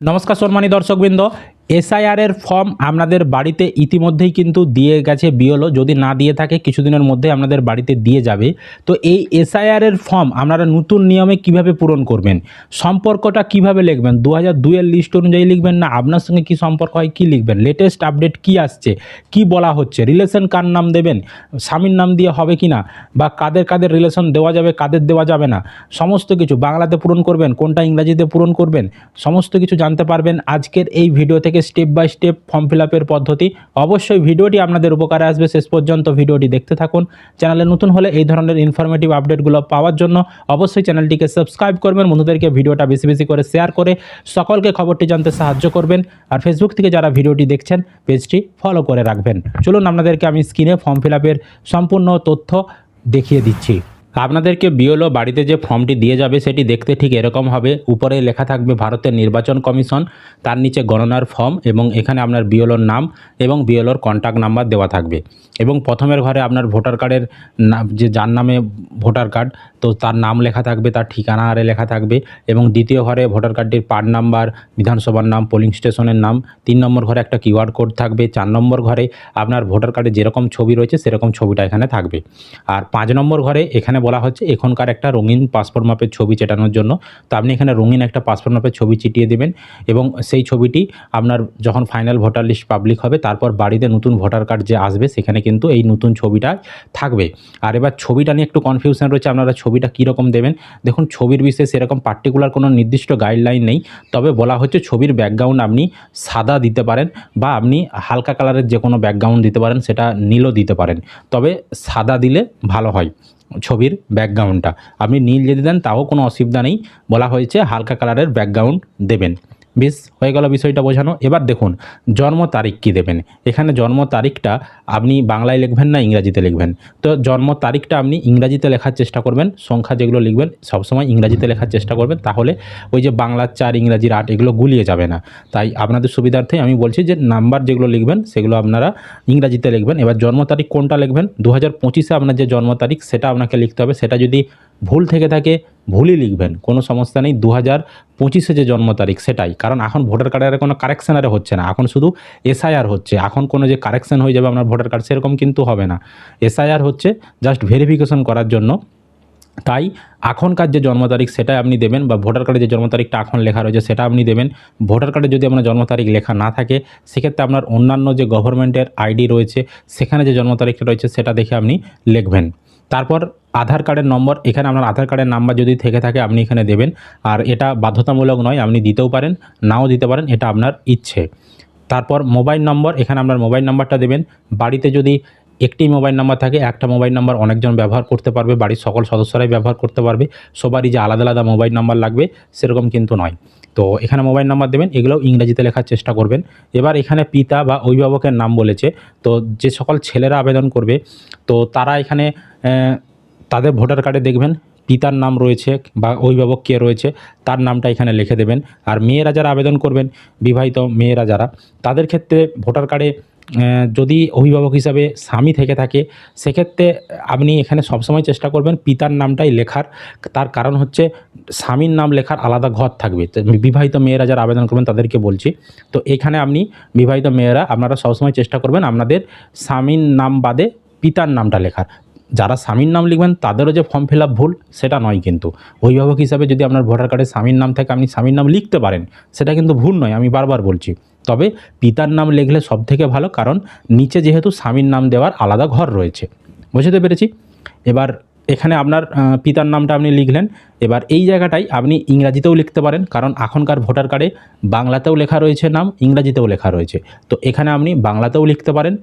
নমস্কার সম্মানী দর্শকবৃন্দ এসআইআর এর ফর্ম আপনাদের বাড়িতে ইতিমধ্যেই কিন্তু দিয়ে গেছে বিওলো যদি না দিয়ে থাকে, কিছুদিনের মধ্যে আপনাদের বাড়িতে দিয়ে যাবে। তো এই এসআইআর এর ফর্ম আপনারা নতুন নিয়মে কীভাবে পূরণ করবেন? সম্পর্কটা কীভাবে লিখবেন? দু হাজার দুইয়ের লিস্ট অনুযায়ী লিখবেন না? আপনার সঙ্গে কি সম্পর্ক হয়, কি লিখবেন? লেটেস্ট আপডেট কি আসছে? কি বলা হচ্ছে? রিলেশন কার নাম দেবেন? স্বামীর নাম দিয়ে হবে কি না? বা কাদের কাদের রিলেশন দেওয়া যাবে, কাদের দেওয়া যাবে না? সমস্ত কিছু বাংলাতে পূরণ করবেন? কোনটা ইংরাজিতে পূরণ করবেন? সমস্ত কিছু জানতে পারবেন আজকের এই ভিডিও থেকে। Step by step form fill পদ্ধতি অবশ্যই ভিডিওটি আপনাদের উপকারে আসবে। শেষ পর্যন্ত ভিডিওটি দেখতে থাকুন। চ্যানেলে নতুন হলে এই ধরনের ইনফরমেটিভ আপডেটগুলো পাওয়ার জন্য অবশ্যই চ্যানেলটিকে সাবস্ক্রাইব করবেন। বন্ধুদেরকে ভিডিওটা বেশি বেশি করে শেয়ার করে সকলকে খবরটি জানতে সাহায্য করবেন। আর ফেসবুক থেকে যারা ভিডিওটি দেখছেন পেজটি ফলো করে রাখবেন। চলুন আপনাদেরকে আমি স্ক্রিনে ফর্ম ফিল সম্পূর্ণ তথ্য দেখিয়ে দিচ্ছি। আপনাদেরকে বিওলো বাড়িতে যে ফর্মটি দিয়ে যাবে সেটি দেখতে ঠিক এরকম হবে। উপরে লেখা থাকবে ভারতের নির্বাচন কমিশন, তার নিচে গণনার ফর্ম এবং এখানে আপনার বিওলোর নাম এবং বিওলোর কন্ট্যাক্ট নাম্বার দেওয়া থাকবে। এবং প্রথমের ঘরে আপনার ভোটার কার্ডের নাম যে যার নামে ভোটার কার্ড, তো তার নাম লেখা থাকবে, তার ঠিকানা আরে লেখা থাকবে এবং দ্বিতীয় ঘরে ভোটার কার্ডটির পার্ট নাম্বার, বিধানসভার নাম পোলিং স্টেশনের নাম, তিন নম্বর ঘরে একটা কিউআর কোড থাকবে, চার নম্বর ঘরে আপনার ভোটার কার্ডে যেরকম ছবি রয়েছে সেরকম ছবিটা এখানে থাকবে। আর পাঁচ নম্বর ঘরে এখানে বলা হচ্ছে, এখনকার একটা রঙিন পাসপোর্ট মাপের ছবি চেটানোর জন্য। তো আপনি এখানে রঙিন একটা পাসপোর্ট মাপের ছবি চিটিয়ে দেবেন এবং সেই ছবিটি আপনার যখন ফাইনাল ভোটার লিস্ট পাবলিক হবে, তারপর বাড়িতে নতুন ভোটার কার্ড যে আসবে, সেখানে কিন্তু এই নতুন ছবিটা থাকবে। আর এবার ছবিটা নিয়ে একটু কনফিউশন রয়েছে, আপনারা ছবিটা কীরকম দেবেন? দেখুন, ছবির বিষয়ে সেরকম পার্টিকুলার কোনো নির্দিষ্ট গাইডলাইন নেই। তবে বলা হচ্ছে, ছবির ব্যাকগ্রাউন্ড আপনি সাদা দিতে পারেন বা আপনি হালকা কালারের যে কোনো ব্যাকগ্রাউন্ড দিতে পারেন, সেটা নীলও দিতে পারেন। তবে সাদা দিলে ভালো হয়। ছবির ব্যাকগ্রাউন্ডটা আপনি নীল যদি দেন, তাও কোনো অসুবিধা নেই। বলা হয়েছে, হালকা কালারের ব্যাকগ্রাউন্ড দেবেন। বেশ, হয়ে গেল বিষয়টা বোঝানো। এবার দেখুন, জন্ম তারিখ কী দেবেন? এখানে জন্ম তারিখটা আপনি বাংলায় লিখবেন না ইংরাজিতে লিখবেন? তো জন্ম তারিখটা আপনি ইংরাজিতে লেখার চেষ্টা করবেন, সংখ্যা যেগুলো লিখবেন, সবসময় ইংরাজিতে লেখার চেষ্টা করবেন, তাহলে ওই যে বাংলার চার, ইংরাজির আট, এগুলো গুলিয়ে যাবে না। তাই আপনাদের সুবিধার্থে আমি বলছি যে নাম্বার যেগুলো লিখবেন, সেগুলো আপনারা ইংরাজিতে লিখবেন। এবার জন্ম তারিখ কোনটা লিখবেন? দু হাজার পঁচিশে আপনার যে জন্ম তারিখ, সেটা আপনাকে লিখতে হবে। সেটা যদি ভুল থেকে থাকে ভুলই লিখবেন, কোনো সমস্যা নেই। দু হাজার পঁচিশে যে জন্ম তারিখ সেটাই, কারণ এখন ভোটার কার্ডের কোনো কারেকশন আরে হচ্ছে না। এখন শুধু এসআইআর হচ্ছে। এখন কোনো যে কারেকশন হয়ে যাবে আপনার ভোটার কার্ড, সেরকম কিন্তু হবে না। এসআইআর হচ্ছে জাস্ট ভেরিফিকেশন করার জন্য। তাই এখনকার যে জন্ম তারিখ সেটাই আপনি দেবেন বা ভোটার কার্ডে যে জন্ম তারিখটা এখন লেখা রয়েছে সেটা আপনি দেবেন। ভোটার কার্ডে যদি আপনার জন্ম তারিখ লেখা না থাকে, সেক্ষেত্রে আপনার অন্যান্য যে গভর্নমেন্টের আইডি রয়েছে, সেখানে যে জন্ম তারিখটা রয়েছে সেটা দেখে আপনি লিখবেন। তারপর আধার কার্ডের নম্বর, এখানে আপনার আধার কার্ডের নাম্বার যদি থেকে থাকে আপনি এখানে দেবেন। আর এটা বাধ্যতামূলক নয়, আপনি দিতেও পারেন, নাও দিতে পারেন, এটা আপনার ইচ্ছে। তারপর মোবাইল নম্বর, এখানে আপনার মোবাইল নাম্বারটা দেবেন। বাড়িতে যদি একটি মোবাইল নাম্বার থাকে, একটা মোবাইল নাম্বার অনেকজন ব্যবহার করতে পারবে, বাড়ির সকল সদস্যরাই ব্যবহার করতে পারবে। সবারই যে আলাদা আলাদা মোবাইল নাম্বার লাগবে, সেরকম কিন্তু নয়। তো এখানে মোবাইল নাম্বার দেবেন, এগুলোও ইংরেজিতে লেখার চেষ্টা করবেন। এবার এখানে পিতা বা অভিভাবকের নাম বলেছে, তো যে সকল ছেলেরা আবেদন করবে, তো তারা এখানে তাদের ভোটার কার্ডে দেখবেন, পিতার নাম রয়েছে বা অভিভাবক কে রয়েছে, তার নামটা এখানে লিখে দেবেন। আর মেয়েরা যারা আবেদন করবেন, বিবাহিত মেয়েরা যারা, তাদের ক্ষেত্রে ভোটার কার্ডে যদি অভিভাবক হিসাবে স্বামী থেকে থাকে, সেক্ষেত্রে আপনি এখানে সবসময় চেষ্টা করবেন পিতার নামটাই লেখার। তার কারণ হচ্ছে স্বামীর নাম লেখার আলাদা ঘর থাকবে। বিবাহিত মেয়েরা যারা আবেদন করবেন তাদেরকে বলছি। তো এখানে আপনি বিবাহিত মেয়েরা আপনারা সবসময় চেষ্টা করবেন আপনাদের স্বামীর নাম বাদে পিতার নামটা লেখার। যারা স্বামীর নাম লিখবেন তাদেরও যে ফর্ম ফিল ভুল, সেটা নয় কিন্তু। অভিভাবক হিসাবে যদি আপনার ভোটার কার্ডে স্বামীর নাম থাকে, আপনি স্বামীর নাম লিখতে পারেন, সেটা কিন্তু ভুল নয়, আমি বারবার বলছি। তবে পিতার নাম লিখলে সব থেকে ভালো, কারণ নিচে যেহেতু স্বামীর নাম দেওয়ার আলাদা ঘর রয়েছে। বুঝতে পেরেছি? এবার এখানে আপনার পিতার নামটা আপনি লিখলেন। এবার এই জায়গাটাই আপনি ইংরাজিতেও লিখতে পারেন, কারণ এখনকার ভোটার কার্ডে বাংলাতেও লেখা রয়েছে নাম, ইংরাজিতেও লেখা রয়েছে। তো এখানে আপনি বাংলাতেও লিখতে পারেন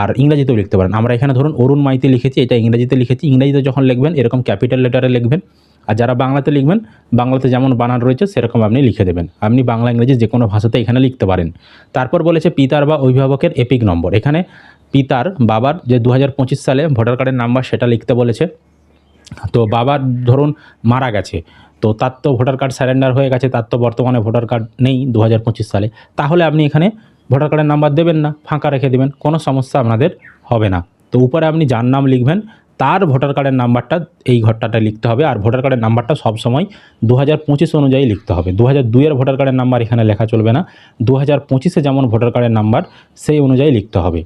আর ইংরাজিতেও লিখতে পারেন। আমরা এখানে ধরুন অরুণ মাইতি লিখেছি, এটা ইংরাজিতে লিখেছি। ইংরাজিতে যখন লিখবেন, এরকম ক্যাপিটাল লেটারে লিখবেন। আর যারা বাংলাতে লিখবেন, বাংলাতে যেমন বানান রয়েছে, সেরকম আপনি লিখে দেবেন। আপনি বাংলা, ইংরেজি যে কোনো ভাষাতে এখানে লিখতে পারেন। তারপর বলেছে পিতার বা অভিভাবকের এপিক নম্বর। এখানে পিতার বাবার যে দু হাজার পঁচিশ সালে ভোটার কার্ডের নাম্বার সেটা লিখতে বলেছে। তো বাবার ধরুন মারা গেছে। তো তার তো ভোটার কার্ড স্যারেন্ডার হয়ে গেছে, তার তো বর্তমানে ভোটার কার্ড নেই দু হাজার পঁচিশ সালে। তাহলে আপনি এখানে ভোটার কার্ডের নাম্বার দেবেন না, ফাঁকা রেখে দেবেন, কোনো সমস্যা আপনাদের হবে না। তো উপরে আপনি যার নাম লিখবেন তার ভোটার কার্ডের নাম্বারটা এই ঘরটাতে লিখতে হবে। আর ভোটার কার্ডের নাম্বারটা সবসময় দু হাজার পঁচিশ অনুযায়ী লিখতে হবে। দু হাজার দুইয়ের ভোটার কার্ডের নাম্বার এখানে লেখা চলবে না। দু হাজার পঁচিশে যেমন ভোটার কার্ডের নাম্বার, সেই অনুযায়ী লিখতে হবে।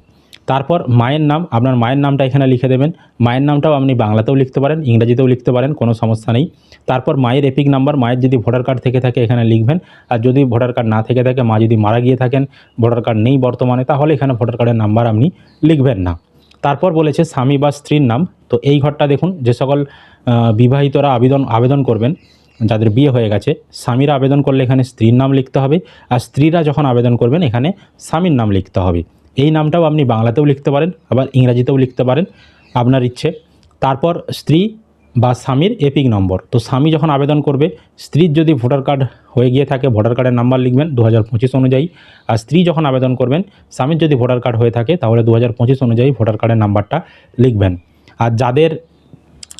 তারপর মায়ের নাম, আপনার মায়ের নামটা এখানে লিখে দেবেন। মায়ের নামটাও আপনি বাংলাতেও লিখতে পারেন, ইংরাজিতেও লিখতে পারেন, কোনো সমস্যা নেই। তারপর মায়ের এপিক নাম্বার, মায়ের যদি ভোটার কার্ড থেকে থাকে এখানে লিখবেন। আর যদি ভোটার কার্ড না থেকে থাকে, মা যদি মারা গিয়ে থাকেন, ভোটার কার্ড নেই বর্তমানে, তাহলে এখানে ভোটার কার্ডের নাম্বার আপনি লিখবেন না। তারপর বলেছে স্বামী বা স্ত্রীর নাম। তো এই ঘরটা দেখুন, যে সকল বিবাহিতরা আবেদন আবেদন করবেন, যাদের বিয়ে হয়ে গেছে, স্বামীরা আবেদন করলে এখানে স্ত্রীর নাম লিখতে হবে, আর স্ত্রীরা যখন আবেদন করবেন, এখানে স্বামীর নাম লিখতে হবে। এই নামটাও আপনি বাংলাতেও লিখতে পারেন, আবার ইংরাজিতেও লিখতে পারেন, আপনার ইচ্ছে। তারপর স্ত্রী বা স্বামীর এপিক নম্বর। তো স্বামী যখন আবেদন করবে, স্ত্রীর যদি ভোটার কার্ড হয়ে গিয়ে থাকে, ভোটার কার্ডের নাম্বার লিখবেন দু হাজার পঁচিশ অনুযায়ী। আর স্ত্রী যখন আবেদন করবেন, স্বামীর যদি ভোটার কার্ড হয়ে থাকে, তাহলে দু হাজার পঁচিশ অনুযায়ী ভোটার কার্ডের নাম্বারটা লিখবেন। আর যাদের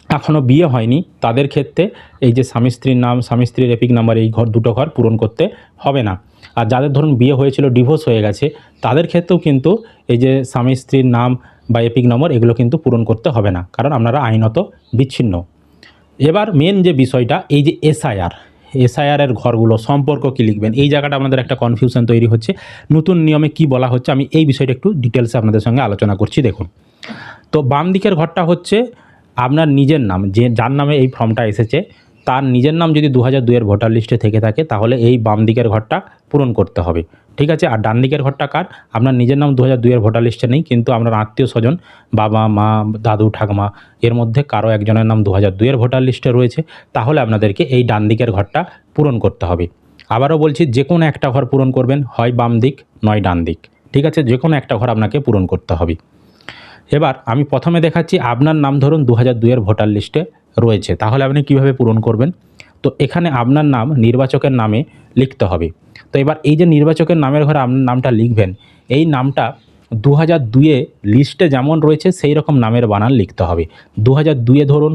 এখনও বিয়ে হয়নি, তাদের ক্ষেত্রে এই যে স্বামী স্ত্রীর নাম, স্বামী স্ত্রীর এপিক নাম্বার, এই ঘর, দুটো ঘর পূরণ করতে হবে না। আর যাদের ধরুন বিয়ে হয়েছিল, ডিভোর্স হয়ে গেছে, তাদের ক্ষেত্রেও কিন্তু এই যে স্বামী স্ত্রীর নাম বা এপিক নম্বর এগুলো কিন্তু পূরণ করতে হবে না, কারণ আপনারা আইনত বিচ্ছিন্ন। এবার মেন যে বিষয়টা, এই যে এসআইআর এসআইআরের ঘরগুলো সম্পর্ক কি লিখবেন? এই জায়গাটা আমাদের একটা কনফিউশন তৈরি হচ্ছে। নতুন নিয়মে কি বলা হচ্ছে? আমি এই বিষয়টা একটু ডিটেলসে আপনাদের সঙ্গে আলোচনা করছি, দেখুন। তো বাম দিকের ঘরটা হচ্ছে আপনার নিজের নাম, যে যার নামে এই ফর্মটা এসেছে তার নিজের নাম যদি দু হাজার দুইয়ের ভোটার লিস্টে থেকে থাকে, তাহলে এই বাম দিকের ঘরটা পূরণ করতে হবে। ঠিক আছে? আর ডান দিকের ঘরটা কার? আপনার নিজের নাম দু হাজার দুইয়ের ভোটার লিস্টে নেই, কিন্তু আপনার আত্মীয় স্বজন, বাবা, মা, দাদু, ঠাকমা, এর মধ্যে কারও একজনের নাম দু হাজার দুইয়ের ভোটার লিস্টে রয়েছে, তাহলে আপনাদেরকে এই ডান দিকের ঘরটা পূরণ করতে হবে। আবারও বলছি, যে কোনো একটা ঘর পূরণ করবেন, হয় বাম দিক, নয় ডান দিক। ঠিক আছে? যে কোনো একটা ঘর আপনাকে পূরণ করতে হবে। এবার আমি প্রথমে দেখাচ্ছি, আপনার নাম ধরুন দু হাজার দুইয়ের ভোটার লিস্টে রয়েছে, তাহলে আপনি কীভাবে পূরণ করবেন? তো এখানে আপনার নাম, নির্বাচকের নামে লিখতে হবে। তো এবার এই যে নির্বাচকের নামের ঘরে আপনার নামটা লিখবেন, এই নামটা দু হাজার দুইয়ে লিস্টে যেমন রয়েছে, সেই রকম নামের বানান লিখতে হবে। দু হাজার দুইয়ে ধরুন,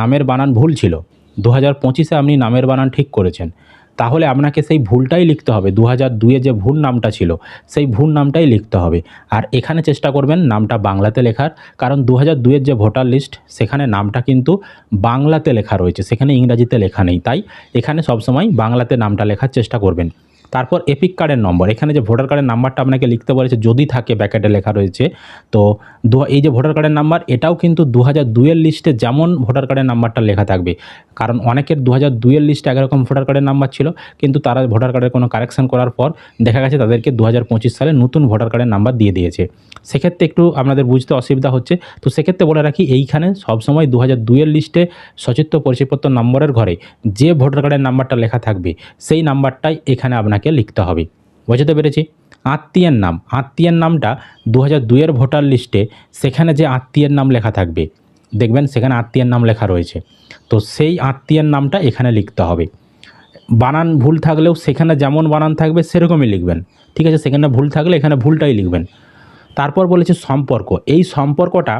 নামের বানান ভুল ছিল। দু হাজার পঁচিশে আপনি নামের বানান ঠিক করেছেন। তাহলে আপনাকে সেই ভুলটাই লিখতে হবে। দু হাজার দুয়ে যে ভুল নামটা ছিল, সেই ভুল নামটাই লিখতে হবে। আর এখানে চেষ্টা করবেন নামটা বাংলাতে লেখার, কারণ দু হাজার দুইয়ের যে ভোটার লিস্ট, সেখানে নামটা কিন্তু বাংলাতে লেখা রয়েছে। সেখানে ইংরাজিতে লেখা নেই। তাই এখানে সবসময় বাংলাতে নামটা লেখার চেষ্টা করবেন। তারপর এপিক কার্ডের নম্বর এখানে যে ভোটার কার্ডের নাম্বারটা আপনাকে লিখতে বলেছে, যদি থাকে ব্যাকেটে লেখা রয়েছে। তো দু, এই যে ভোটার কার্ডের নাম্বার এটাও কিন্তু দু হাজার দুইয়ের লিস্টে যেমন ভোটার কার্ডের নাম্বারটা লেখা থাকবে। কারণ অনেকের দু হাজার দুইয়ের লিস্টে একরকম ভোটার কার্ডের নাম্বার ছিল, কিন্তু তারা ভোটার কার্ডের কোনো কারেকশন করার পর দেখা গেছে তাদেরকে দু হাজার পঁচিশ সালে নতুন ভোটার কার্ডের নাম্বার দিয়ে দিয়েছে। সেক্ষেত্রে একটু আপনাদের বুঝতে অসুবিধা হচ্ছে। তো সেক্ষেত্রে বলে রাখি, এইখানে সবসময় দু হাজার দুইয়ের লিস্টে সচিত্র পরিচয়পত্র নম্বরের ঘরে যে ভোটার কার্ডের নাম্বারটা লেখা থাকবে, সেই নাম্বারটাই এখানে আপনাকে লিখতে হবে। বুঝতে পেরেছি? আত্মীয়ের নাম। আত্মীয়ের নামটা দু হাজার দুইয়ের ভোটার লিস্টে সেখানে যে আত্মীয়ের নাম লেখা থাকবে, দেখবেন সেখানে আত্মীয়ের নাম লেখা রয়েছে। তো সেই আত্মীয়ের নামটা এখানে লিখতে হবে। বানান ভুল থাকলেও সেখানে যেমন বানান থাকবে, সেরকমই লিখবেন। ঠিক আছে? সেখানে ভুল থাকলে এখানে ভুলটাই লিখবেন। তারপর বলেছে সম্পর্ক। এই সম্পর্কটা,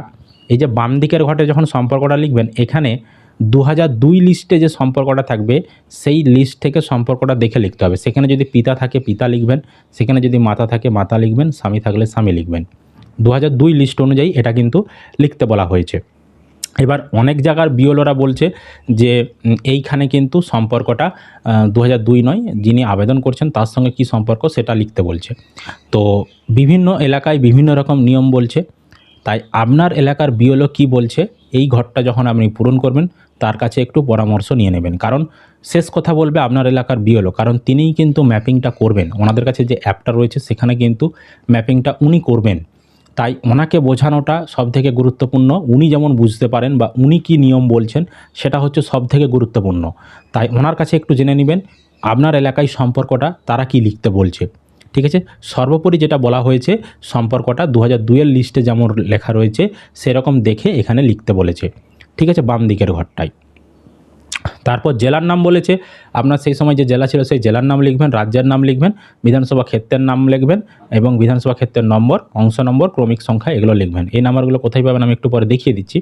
এই যে বাম দিকের ঘটে যখন সম্পর্কটা লিখবেন, এখানে দু দুই লিস্টে যে সম্পর্কটা থাকবে, সেই লিস্ট থেকে সম্পর্কটা দেখে লিখতে হবে। সেখানে যদি পিতা থাকে, পিতা লিখবেন। সেখানে যদি মাতা থাকে, মাতা লিখবেন। স্বামী থাকলে স্বামী লিখবেন। দু দুই লিস্ট অনুযায়ী এটা কিন্তু লিখতে বলা হয়েছে। এবার অনেক জায়গার বিওলোরা বলছে যে এইখানে কিন্তু সম্পর্কটা দু দুই নয়, যিনি আবেদন করছেন, তার সঙ্গে কি সম্পর্ক সেটা লিখতে বলছে। তো বিভিন্ন এলাকায় বিভিন্ন রকম নিয়ম বলছে। তাই আপনার এলাকার বিওলো কি বলছে? এই ঘরটা যখন আপনি পূরণ করবেন, তার কাছে একটু পরামর্শ নিয়ে নেবেন। কারণ শেষ কথা বলবে আপনার এলাকার বিওলো কারণ তিনিই কিন্তু ম্যাপিংটা করবেন। ওনাদের কাছে যে অ্যাপটা রয়েছে, সেখানে কিন্তু ম্যাপিংটা উনি করবেন। তাই ওনাকে বোঝানোটা সবথেকে গুরুত্বপূর্ণ। উনি যেমন বুঝতে পারেন বা উনি কী নিয়ম বলছেন, সেটা হচ্ছে সবথেকে গুরুত্বপূর্ণ। তাই ওনার কাছে একটু জেনে নেবেন, আপনার এলাকায় সম্পর্কটা তারা কি লিখতে বলছে। ঠিক আছে? সর্বোপরি যেটা বলা হয়েছে, সম্পর্কটা দু হাজার দুইয়ের লিস্টে যেমন লেখা রয়েছে, সেরকম দেখে এখানে লিখতে বলেছে। ঠিক আছে? বাম দিকের ঘরটায়। তারপর জেলার নাম বলেছে। আপনার সেই সময় যে জেলা ছিল সেই জেলার নাম লিখবেন, রাজ্যের নাম লিখবেন, বিধানসভা ক্ষেত্রের নাম লিখবেন এবং বিধানসভা ক্ষেত্রের নম্বর, অংশ নম্বর, ক্রমিক সংখ্যা এগুলো লিখবেন। এই নাম্বারগুলো কোথায় পাবেন আমি একটু পরে দেখিয়ে দিচ্ছি।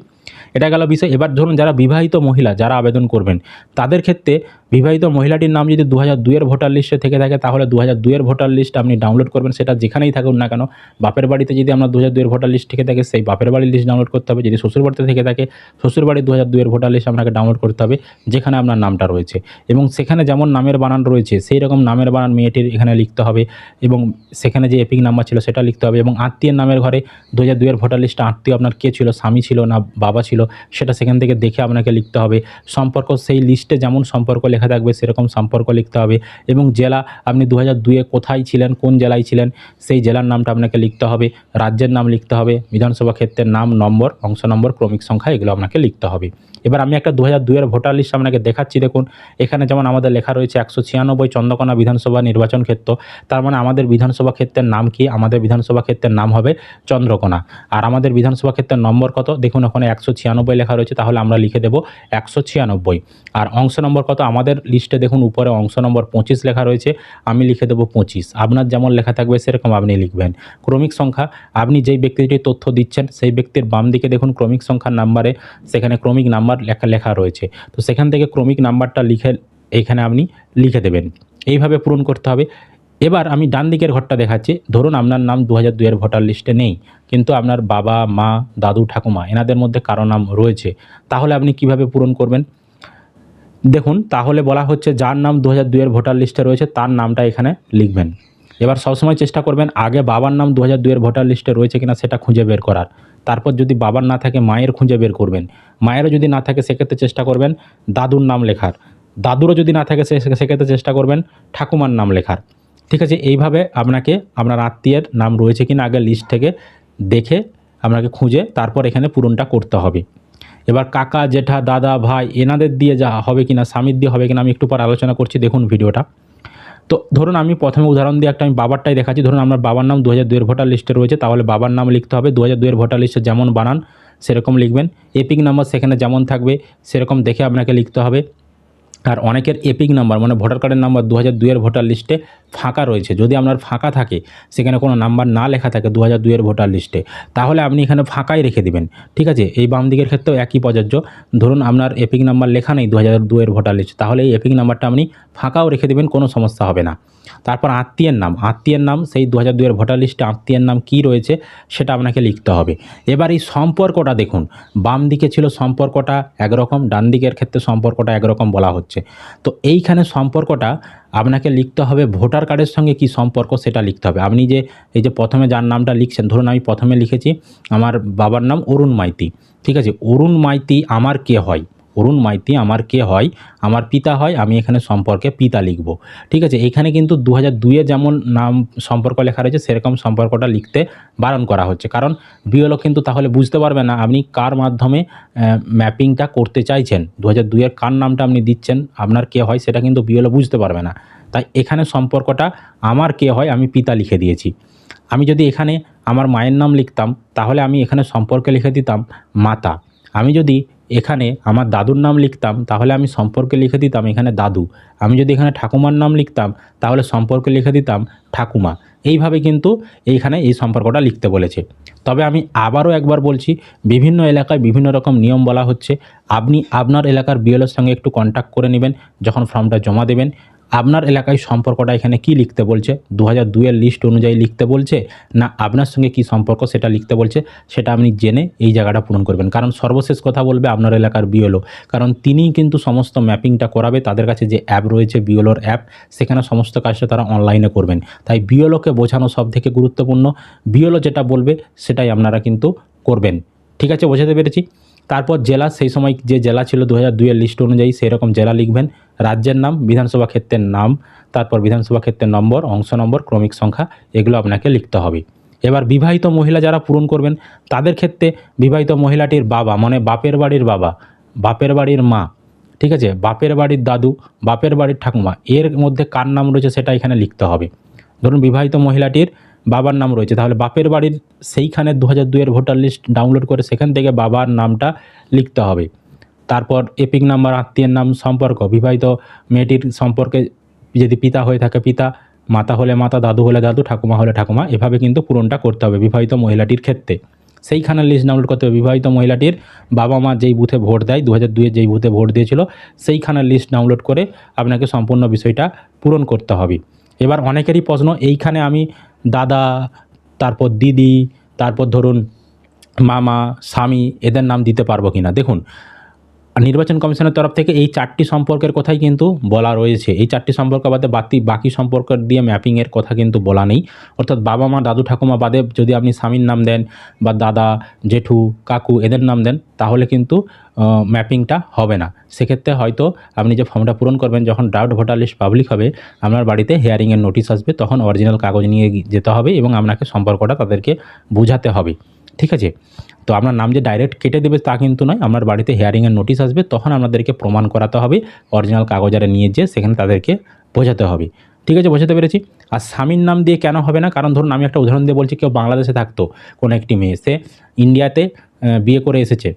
এটা গেল বিষয়। এবার ধরুন যারা বিবাহিত মহিলা, যারা আবেদন করবেন, তাদের ক্ষেত্রে বিবাহিত মহিলাটির নাম যদি দু হাজার দুইয়ের ভোটার লিস্টে থেকে থাকে, তাহলে দু হাজার দুইয়ের ভোটার লিস্ট আপনি ডাউনলোড করবেন। সেটা যেখানেই থাকুন না কেন, বাপের বাড়িতে যদি আমরা দু হাজার দুইয়ের ভোটার লিস্ট থেকে থাকে, সেই বাপের বাড়ির লিস্ট ডাউনলোড করতে হবে। যদি শ্বশুর বাড়িতে থেকে থাকে শ্বশুর বাড়ির দু হাজার দুইয়ের ভোটার লিস্ট আপনাকে ডাউনলোড করতে হবে। যেখানে আপনার নামটা রয়েছে। এবং সেখানে যেমন নামের বানান রয়েছে সেই রকম নামের বানান মেয়েটির এখানে লিখতে হবে এবং সেখানে যে এপিক নাম্বার ছিল সেটা লিখতে হবে এবং আত্মীয়ের নামের ঘরে দু হাজার দুইয়ের ভোটার লিস্টে আত্মীয় আপনার কে ছিল, স্বামী ছিল না, বাবা ছিল, সেটা সেখান থেকে দেখে আপনাকে লিখতে হবে। সম্পর্ক, সেই লিস্টে যেমন সম্পর্ক লেখা থাকবে সেরকম সম্পর্ক লিখতে হবে এবং জেলা আপনি দু হাজার দুয়ে কোথায় ছিলেন, কোন জেলায় ছিলেন, সেই জেলার নামটা আপনাকে লিখতে হবে, রাজ্যের নাম লিখতে হবে, বিধানসভা ক্ষেত্রের নাম, নম্বর, অংশ নম্বর, ক্রমিক সংখ্যা এগুলো আপনাকে লিখতে হবে। এবার আমি একটা দু হাজার দুইয়ের ভোটার লিস্ট আপনাকে দেখাচ্ছি। দেখুন, এখানে যেমন আমাদের লেখা রয়েছে একশো ছিয়ানব্বই চন্দ্রকোনা বিধানসভা নির্বাচন ক্ষেত্র। তার মানে আমাদের বিধানসভা ক্ষেত্রের নাম কি? আমাদের বিধানসভা ক্ষেত্রের নাম হবে চন্দ্রকোনা। আর আমাদের বিধানসভা ক্ষেত্রের নম্বর কত? দেখুন, ওখানে একশো ছিয়ানব্বই লেখা রয়েছে, তাহলে আমরা লিখে দেবো একশো ছিয়ানব্বই। আর অংশ নম্বর কত? আমাদের লিস্টে দেখুন, উপরে অংশ নম্বর পঁচিশ লেখা রয়েছে, আমি লিখে দেবো পঁচিশ। আপনার যেমন লেখা থাকবে, সেরকম আপনি লিখবেন। ক্রমিক সংখ্যা, আপনি যেই ব্যক্তিটির তথ্য দিচ্ছেন, সেই ব্যক্তির বাম দিকে দেখুন, ক্রমিক সংখ্যার নাম্বারে সেখানে ক্রমিক নাম্বার লেখা লেখা রয়েছে। তো সেখান থেকে ক্রমিক নাম্বারটা লিখে এইখানে আপনি লিখে দেবেন। এইভাবে পূরণ করতে হবে। এবার আমি ডান দিকের ঘরটা দেখাচ্ছি। ধরুন আপনার নাম দু হাজার দুইয়ের ভোটার লিস্টে নেই, কিন্তু আপনার বাবা, মা, দাদু, ঠাকুমা এনাদের মধ্যে কারও নাম রয়েছে। তাহলে আপনি কীভাবে পূরণ করবেন? দেখুন, তাহলে বলা হচ্ছে যার নাম দু হাজার দুইয়ের ভোটার লিস্টে রয়েছে, তার নামটা এখানে লিখবেন। এবার সবসময় চেষ্টা করবেন, আগে বাবার নাম দু হাজার দুইয়ের ভোটার লিস্টে রয়েছে কিনা সেটা খুঁজে বের করার। তারপর যদি বাবার না থাকে, মায়ের খুঁজে বের করবেন। মায়েরও যদি না থাকে, সেক্ষেত্রে চেষ্টা করবেন দাদুর নাম লেখার। দাদুরও যদি না থাকে সেক্ষেত্রে চেষ্টা করবেন ঠাকুমার নাম লেখার। ঠিক আছে, এইভাবে আপনাকে, আপনার আত্মীয়ের নাম রয়েছে কিনা আগে লিস্ট থেকে দেখে আপনাকে খুঁজে তারপর এখানে পূরণটা করতে হবে। এবার কাকা, জেঠা, দাদা, ভাই, এনাদের দিয়ে যা হবে কিনা, স্বামীর দিয়ে হবে কিনা, আমি একটু পর আলোচনা করছি। দেখুন ভিডিওটা। তো ধরুন আমি প্রথমে উদাহরণ দিয়ে একটা আমি বাবারটাই দেখাচ্ছি। ধরুন আমার বাবার নাম দু হাজার ভোটার লিস্টে রয়েছে, তাহলে বাবার নাম লিখতে হবে। দু হাজার ভোটার লিস্টে যেমন বানান, সেরকম লিখবেন। এপিক নাম্বার সেখানে যেমন থাকবে, সেরকম দেখে আপনাকে লিখতে হবে। আর অনেকের এপিক নাম্বার মানে ভোটার কার্ডের নাম্বার দু হাজার দুইয়ের ভোটার লিস্টে ফাঁকা রয়েছে। যদি আপনার ফাঁকা থাকে, সেখানে কোনো নাম্বার না লেখা থাকে দু হাজার দুইয়ের ভোটার লিস্টে, তাহলে আপনি এখানে ফাঁকাই রেখে দিবেন। ঠিক আছে? এই বাম দিকের ক্ষেত্রেও একই প্রযোজ্য। ধরুন আপনার এপিক নাম্বার লেখা নেই দু হাজার দুইয়ের ভোটার লিস্ট, তাহলে এই এপিক নাম্বারটা আপনি ফাঁকাও রেখে দেবেন, কোনো সমস্যা হবে না। তারপর আত্মীয়ের নাম। আত্মীয়ের নাম, সেই দু হাজার দুইয়ের ভোটার লিস্টে আত্মীয়ের নাম কী রয়েছে সেটা আপনাকে লিখতে হবে। এবার এই সম্পর্কটা দেখুন। বাম দিকে ছিল সম্পর্কটা একরকম, ডান দিকের ক্ষেত্রে সম্পর্কটা একরকম বলা হচ্ছে। তো এইখানে সম্পর্কটা আপনাকে লিখতে হবে ভোটার কার্ডের সঙ্গে কি সম্পর্ক সেটা লিখতে হবে। আপনি যে, এই যে প্রথমে যার নামটা লিখছেন, ধরুন আমি প্রথমে লিখেছি, আমার বাবার নাম অরুণ মাইতি, ঠিক আছে? অরুণ মাইতি আমার কে হয়? অরুণ মাইতি আমার কে হয়? আমার পিতা হয়, আমি এখানে সম্পর্কে পিতা লিখব। ঠিক আছে, এখানে কিন্তু দু হাজার দুইয়ে যেমন নাম, সম্পর্ক লেখা রয়েছে, সেরকম সম্পর্কটা লিখতে বারণ করা হচ্ছে। কারণ বিএলও কিন্তু তাহলে বুঝতে পারবে না, আপনি কার মাধ্যমে ম্যাপিংটা করতে চাইছেন। দু হাজার দুইয়ের কার নামটা আপনি দিচ্ছেন, আপনার কে হয় সেটা কিন্তু বিএলও বুঝতে পারবে না। তাই এখানে সম্পর্কটা আমার কে হয়, আমি পিতা লিখে দিয়েছি। আমি যদি এখানে আমার মায়ের নাম লিখতাম, তাহলে আমি এখানে সম্পর্কে লিখে দিতাম মাতা। আমি যদি এখানে আমার দাদুর নাম লিখতাম, তাহলে আমি সম্পর্কে লিখে দিতাম এখানে দাদু। আমি যদি এখানে ঠাকুমার নাম লিখতাম, তাহলে সম্পর্কে লিখে দিতাম ঠাকুমা। এইভাবে কিন্তু এইখানে এই সম্পর্কটা লিখতে বলেছে। তবে আমি আবারও একবার বলছি, বিভিন্ন এলাকায় বিভিন্ন রকম নিয়ম বলা হচ্ছে। আপনি আপনার এলাকার বিএলের সঙ্গে একটু কন্ট্যাক্ট করে নেবেন, যখন ফর্মটা জমা দেবেন। আপনার এলাকায় সম্পর্কটা এখানে কি লিখতে বলছে? দু হাজার দুইয়ের লিস্ট অনুযায়ী লিখতে বলছে না আপনার সঙ্গে কি সম্পর্ক সেটা লিখতে বলছে? সেটা আপনি জেনে এই জায়গাটা পূরণ করবেন। কারণ সর্বশেষ কথা বলবে আপনার এলাকার বিএলও। কারণ তিনিই কিন্তু সমস্ত ম্যাপিংটা করাবে, তাদের কাছে যে অ্যাপ রয়েছে বিএলওর অ্যাপ সেখানে সমস্ত কাজটা তারা অনলাইনে করবেন। তাই বিএলওকে বোঝানো সব থেকে গুরুত্বপূর্ণ। বিএলও যেটা বলবে সেটাই আপনারা কিন্তু করবেন। ঠিক আছে, বোঝাতে পেরেছি? তারপর জেলা, সেই সময় যে জেলা ছিল দু হাজার দুইয়ের লিস্ট অনুযায়ী সেই রকম জেলা লিখবেন। রাজ্যের নাম, বিধানসভা ক্ষেত্রের নাম, তারপর বিধানসভা ক্ষেত্রের নম্বর, অংশ নম্বর, ক্রমিক সংখ্যা, এগুলো আপনাকে লিখতে হবে। এবার বিবাহিত মহিলা যারা পূরণ করবেন, তাদের ক্ষেত্রে বিবাহিত মহিলাটির বাবা মানে বাপের বাড়ির বাবা, বাপের বাড়ির মা, ঠিক আছে? বাপের বাড়ির দাদু, বাপের বাড়ির ঠাকুমা, এর মধ্যে কার নাম রয়েছে সেটা এখানে লিখতে হবে। ধরুন বিবাহিত মহিলাটির বাবার নাম রয়েছে। তাহলে বাপের বাড়ির সেইখানে দু হাজার দুইয়ের ভোটার লিস্ট ডাউনলোড করে সেখান থেকে বাবার নামটা লিখতে হবে। তারপর এপিক নাম্বার, আত্মীয়ের নাম, সম্পর্ক, বিবাহিত মেয়েটির সম্পর্কে যদি পিতা হয়ে থাকে পিতা, মাতা হলে মাতা, দাদু হলে দাদু, ঠাকুমা হলে ঠাকুমা, এভাবে কিন্তু পূরণটা করতে হবে বিবাহিত মহিলাটির ক্ষেত্রে। সেইখানে লিস্ট ডাউনলোড করতে হবে বিবাহিত মহিলাটির বাবা মা যেই বুথে ভোট দেয় দু হাজার দুইয়ে যেই বুথে ভোট দিয়েছিল, সেইখানে লিস্ট ডাউনলোড করে আপনাকে সম্পূর্ণ বিষয়টা পূরণ করতে হবে। এবার অনেকেরই প্রশ্ন, এইখানে আমি দাদা তারপর দিদি তারপর ধরুন মামা স্বামী এদের নাম দিতে পারব কি না দেখুন নির্বাচন কমিশনের তরফ থেকে এই চারটি সম্পর্কের কথাই কিন্তু বলা রয়েছে। এই চারটি সম্পর্ক বাদে বাকি বাকি সম্পর্ক দিয়ে ম্যাপিংয়ের কথা কিন্তু বলা নেই। অর্থাৎ বাবা মা, দাদু, ঠাকুমা বাদে যদি আপনি স্বামীর নাম দেন বা দাদা, জেঠু, কাকু এদের নাম দেন, তাহলে কিন্তু ম্যাপিংটা হবে না। সেক্ষেত্রে হয়তো আপনি যে ফর্মটা পূরণ করবেন, যখন ড্রাফট ভোটার লিস্ট পাবলিক হবে, আপনার বাড়িতে হিয়ারিংয়ের নোটিশ আসবে, তখন অরিজিনাল কাগজ নিয়ে যেতে হবে এবং আপনাকে সম্পর্কটা তাদেরকে বোঝাতে হবে। ঠিক আছে? তো আপনার নাম যে ডাইরেক্ট কেটে দেবে তা কিন্তু নয় আপনার বাড়িতে হেয়ারিংয়ের নোটিশ আসবে, তখন আপনাদেরকে প্রমাণ করাতে হবে অরিজিনাল কাগজ আরে নিয়ে যেয়ে সেখানে তাদেরকে বোঝাতে হবে। ঠিক আছে, বোঝাতে পেরেছি? আর স্বামীর নাম দিয়ে কেন হবে না? কারণ ধরুন আমি একটা উদাহরণ দিয়ে বলছি, কেউ বাংলাদেশে থাকতো, কোনো একটি মেয়ে, সে ইন্ডিয়াতে বিয়ে করে এসেছে।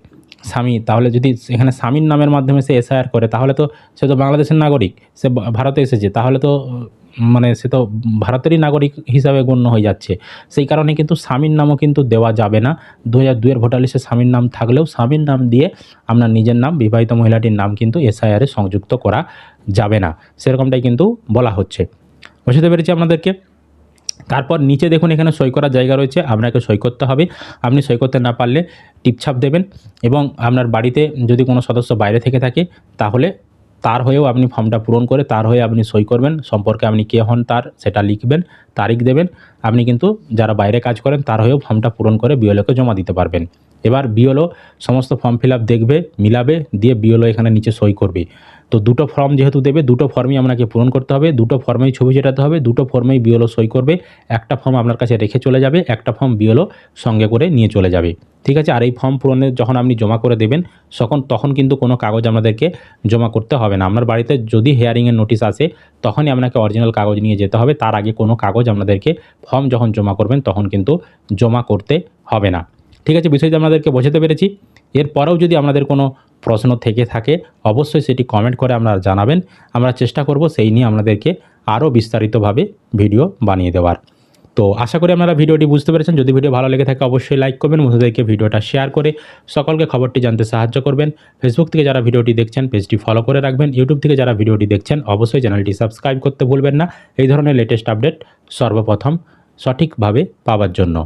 স্বামী, তাহলে যদি এখানে স্বামীর নামের মাধ্যমে সে এসআইআর করে, তাহলে তো সে তো বাংলাদেশের নাগরিক, সে ভারতে এসেছে, তাহলে তো মানে সে তো ভারতেরই নাগরিক হিসাবে গণ্য হয়ে যাচ্ছে। সেই কারণে কিন্তু স্বামীর নামও কিন্তু দেওয়া যাবে না। দু হাজার দুয়ের ভোটার লিস্টে স্বামীর নাম থাকলেও স্বামীর নাম দিয়ে আপনার নিজের নাম, বিবাহিত মহিলাটির নাম কিন্তু এসআইআরে সংযুক্ত করা যাবে না। সেরকমটাই কিন্তু বলা হচ্ছে। বুঝতে পেরেছি আপনাদেরকে। তারপর নিচে দেখুন এখানে সই করার জায়গা রয়েছে, আপনাকে সই করতে হবে। আপনি সই করতে না পারলে টিপছাপ দেবেন এবং আপনার বাড়িতে যদি কোনো সদস্য বাইরে থেকে থাকে, তাহলে তার হয়েও আপনি ফর্মটা পূরণ করে তার হয়ে আপনি সই করবেন। সম্পর্কে আপনি কে হন তার, সেটা লিখবেন, তারিখ দেবেন। আপনি কিন্তু যারা বাইরে কাজ করেন, তার হয়েও ফর্মটা পূরণ করে বিওলোকে জমা দিতে পারবেন। এবার বিওলো সমস্ত ফর্ম ফিল দেখবে, মিলাবে, দিয়ে বিওলো এখানে নিচে সই করবে। তো দুটো ফর্ম যেহেতু দেবে, দুটো ফর্মই আপনাকে পূরণ করতে হবে, দুটো ফর্মেই ছবি চেটাতে হবে, দুটো ফর্মেই বিওলো সই করবে, একটা ফর্ম আপনার কাছে রেখে চলে যাবে, একটা ফর্ম বিওলো সঙ্গে করে নিয়ে চলে যাবে, ঠিক আছে? আর এই ফর্ম পূরণের যখন আপনি জমা করে দেবেন তখন তখন কিন্তু কোনো কাগজ আপনাদেরকে জমা করতে হবে না। আপনার বাড়িতে যদি হেয়ারিংয়ের নোটিশ আসে, তখনই আপনাকে অরিজিনাল কাগজ নিয়ে যেতে হবে, তার আগে কোনো কাগজ আপনাদেরকে ফর্ম যখন জমা করবেন, তখন কিন্তু জমা করতে হবে না। ঠিক আছে? বিষয়টা আপনাদেরকে বোঝাতে পেরেছি। এরপরেও যদি আপনাদের কোনো প্রশ্ন থেকে থাকে, অবশ্যই সেটি কমেন্ট করে আপনারা জানাবেন। আমরা চেষ্টা করব সেই নিয়ে আপনাদেরকে আরও বিস্তারিতভাবে ভিডিও বানিয়ে দেওয়ার। তো আশা করি আপনারা ভিডিওটি বুঝতে পেরেছেন। যদি ভিডিও ভালো লেগে থাকে, অবশ্যই লাইক করবেন, বন্ধুদেরকে ভিডিওটা শেয়ার করে সকলকে খবরটি জানতে সাহায্য করবেন। ফেসবুক থেকে যারা ভিডিওটি দেখছেন পেজটি ফলো করে রাখবেন। ইউটিউব থেকে যারা ভিডিওটি দেখছেন, অবশ্যই চ্যানেলটি সাবস্ক্রাইব করতে ভুলবেন না। এই ধরনের লেটেস্ট আপডেট সর্বপ্রথম সঠিকভাবে পাওয়ার জন্য।